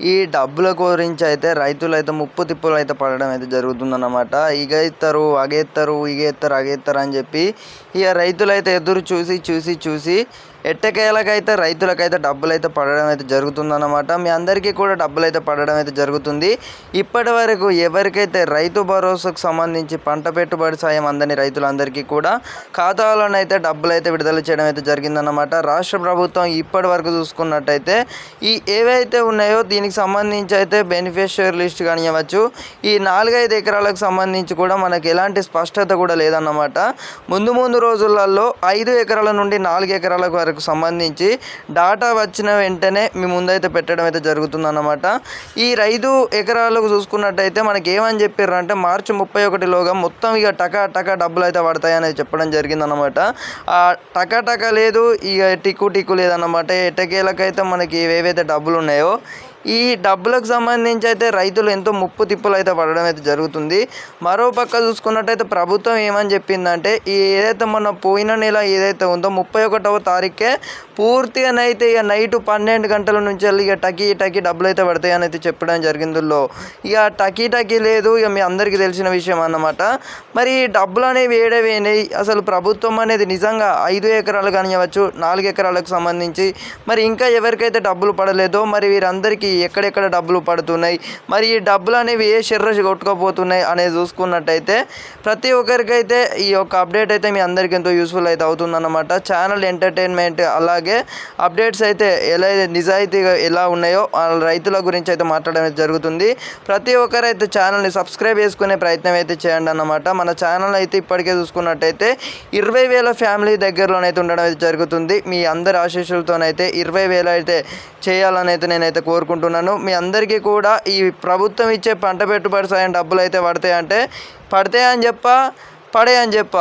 ఈ డబ్బుల గురించి అయితే రైతులు అయితే ముప్పు తిప్పులు అయితే పడడం అయితే జరుగుతుందన్నమాట. ఇగ ఇస్తారు అగేస్తారు ఇగేస్తారు అగేస్తారు అని చెప్పి ఇక రైతులు అయితే ఎదురు చూసి చూసి చూసి ఎట్టకేలకైతే రైతులకైతే డబ్బులు అయితే పడడం అయితే జరుగుతుందన్నమాట. మీ అందరికీ కూడా డబ్బులు అయితే పడడం అయితే జరుగుతుంది. ఇప్పటి వరకు ఎవరికైతే రైతు భరోసాకు సంబంధించి పంట పెట్టుబడి సాయం అందని రైతులందరికీ కూడా ఖాతాలోనైతే డబ్బులు అయితే విడుదల చేయడం అయితే జరిగిందన్నమాట. రాష్ట్ర ప్రభుత్వం ఇప్పటి వరకు చూసుకున్నట్టయితే ఈ ఏవైతే ఉన్నాయో దీనికి సంబంధించి అయితే బెనిఫిషియర్ లిస్ట్ కానివ్వచ్చు. ఈ నాలుగైదు ఎకరాలకు సంబంధించి కూడా మనకి ఎలాంటి స్పష్టత కూడా లేదన్నమాట. ముందు ముందు రోజులలో ఐదు ఎకరాల నుండి నాలుగు ఎకరాలకు వరకు సంబంధించి డాటా వచ్చిన వెంటనే మీ ముందైతే పెట్టడం అయితే జరుగుతుందన్నమాట. ఈ రైతు ఎకరాలకు చూసుకున్నట్టయితే మనకి ఏమని చెప్పారు అంటే మార్చి ముప్పై ఒకటిలోగా మొత్తం ఇక టకా టకా డబ్బులు అయితే పడతాయని చెప్పడం జరిగిందన్నమాట. ఆ టకా టకా లేదు ఇక టిక్కు టిక్కు లేదన్నమాట. ఎటకేలకైతే మనకి ఏవైతే డబ్బులు ఉన్నాయో ఈ డబ్బులకు సంబంధించి అయితే రైతులు ఎంతో ముప్పు తిప్పులు అయితే పడడం అయితే జరుగుతుంది. మరో పక్క చూసుకున్నట్టయితే ప్రభుత్వం ఏమని చెప్పిందంటే ఈ ఏదైతే మొన్న పోయిన నెల ఏదైతే ఉందో ముప్పై ఒకటవ తారీఖే పూర్తిగానైతే ఇక నైట్ పన్నెండు గంటల నుంచి వెళ్ళి ఇక టకీ టకీ డబ్బులు అయితే పడతాయి అని అయితే చెప్పడం జరిగిందిలో. ఇక టకీ టకీ లేదు ఇక మీ అందరికీ తెలిసిన విషయం అన్నమాట. మరి ఈ డబ్బులు అనేవి ఏడవేనాయి అసలు ప్రభుత్వం అనేది నిజంగా ఐదు ఎకరాలు కానివ్వచ్చు నాలుగు ఎకరాలకు సంబంధించి. మరి ఇంకా ఎవరికైతే డబ్బులు పడలేదో మరి వీరందరికీ ఎక్కడెక్కడ డబ్బులు పడుతున్నాయి మరి ఈ డబ్బులు అనేవి ఏ శర్ర కొట్టుకోపోతున్నాయి అనేది చూసుకున్నట్టయితే ప్రతి ఒక్కరికైతే ఈ యొక్క అప్డేట్ అయితే మీ అందరికీ ఎంతో యూస్ఫుల్ అయితే అవుతుందన్నమాట. ఛానల్ ఎంటర్టైన్మెంట్ అలాగే అప్డేట్స్ అయితే ఎలా నిజాయితీగా ఎలా ఉన్నాయో రైతుల గురించి అయితే మాట్లాడడం జరుగుతుంది. ప్రతి ఒక్కరైతే ఛానల్ని సబ్స్క్రైబ్ చేసుకునే ప్రయత్నం అయితే చేయండి అన్నమాట. మన ఛానల్ అయితే ఇప్పటికే చూసుకున్నట్టయితే ఇరవై వేల ఫ్యామిలీ దగ్గరలోనైతే ఉండడం అయితే జరుగుతుంది. మీ అందరి ఆశీస్సులతోనైతే ఇరవై వేలు అయితే చేయాలని అయితే నేనైతే కోరుకుంటున్నాను మీ అందరికీ కూడా ఈ ప్రభుత్వం ఇచ్చే పంట పెట్టుబడి సాయం డబ్బులు అయితే పడతాయంటే పడతాయని చెప్ప పడే అని చెప్ప.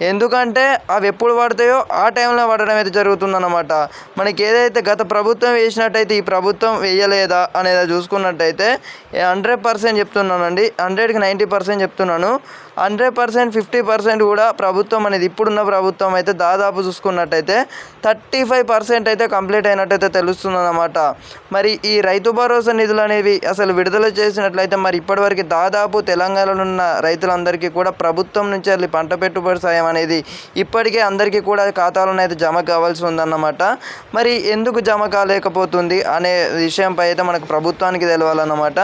ఎందుకంటే అవి ఎప్పుడు పడతాయో ఆ టైంలో పడడం అయితే జరుగుతుందన్నమాట. మనకి ఏదైతే గత ప్రభుత్వం వేసినట్టయితే ఈ ప్రభుత్వం వేయలేదా అనేది చూసుకున్నట్టయితే హండ్రెడ్ పర్సెంట్ చెప్తున్నానండి. హండ్రెడ్కి నైంటీ పర్సెంట్ చెప్తున్నాను. హండ్రెడ్ పర్సెంట్ ఫిఫ్టీ పర్సెంట్ కూడా ప్రభుత్వం అనేది ఇప్పుడున్న ప్రభుత్వం అయితే దాదాపు చూసుకున్నట్టయితే థర్టీ ఫైవ్ పర్సెంట్ అయితే కంప్లీట్ అయినట్టయితే తెలుస్తుందన్నమాట. మరి ఈ రైతు భరోసా నిధులు అనేవి అసలు విడుదల చేసినట్లయితే మరి ఇప్పటివరకు దాదాపు తెలంగాణలో ఉన్న రైతులందరికీ కూడా ప్రభుత్వం నుంచి వెళ్ళి పంట పెట్టుబడి సాయం అనేది ఇప్పటికే అందరికీ కూడా ఖాతాలోనే అయితే జమ కావాల్సి ఉందన్నమాట. మరి ఎందుకు జమ కాలేకపోతుంది అనే విషయంపై అయితే మనకు ప్రభుత్వానికి తెలవాలన్నమాట.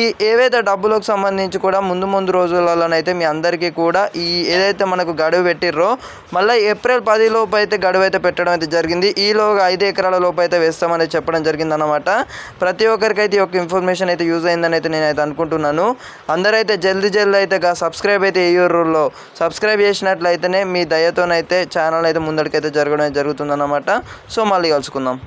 ఈ ఏవైతే డబ్బులకు సంబంధించి కూడా ముందు ముందు రోజులలోనైతే మీ అందరికీ కూడా ఈ ఏదైతే మనకు గడువు పెట్టిర్రో మళ్ళీ ఏప్రిల్ పది లోపు అయితే గడువు అయితే పెట్టడం అయితే జరిగింది. ఈలోగా ఐదు ఎకరాల లోపు అయితే వేస్తామని చెప్పడం జరిగింది అనమాట ప్రతి ఒక్కరికైతే ఈ యొక్క ఇన్ఫర్మేషన్ అయితే యూజ్ అయిందని అయితే నేనైతే అనుకుంటున్నాను. అందరైతే జల్దీ జల్దీ అయితే సబ్స్క్రైబ్ అయితే ఏ ఊర్లో సబ్స్క్రైబ్ చేసినట్లయితే అయితేనే మీ దయతోనైతే ఛానల్ అయితే ముందడికైతే జరగడం జరుగుతుందన్నమాట. సో మళ్ళీ కలుసుకుందాం.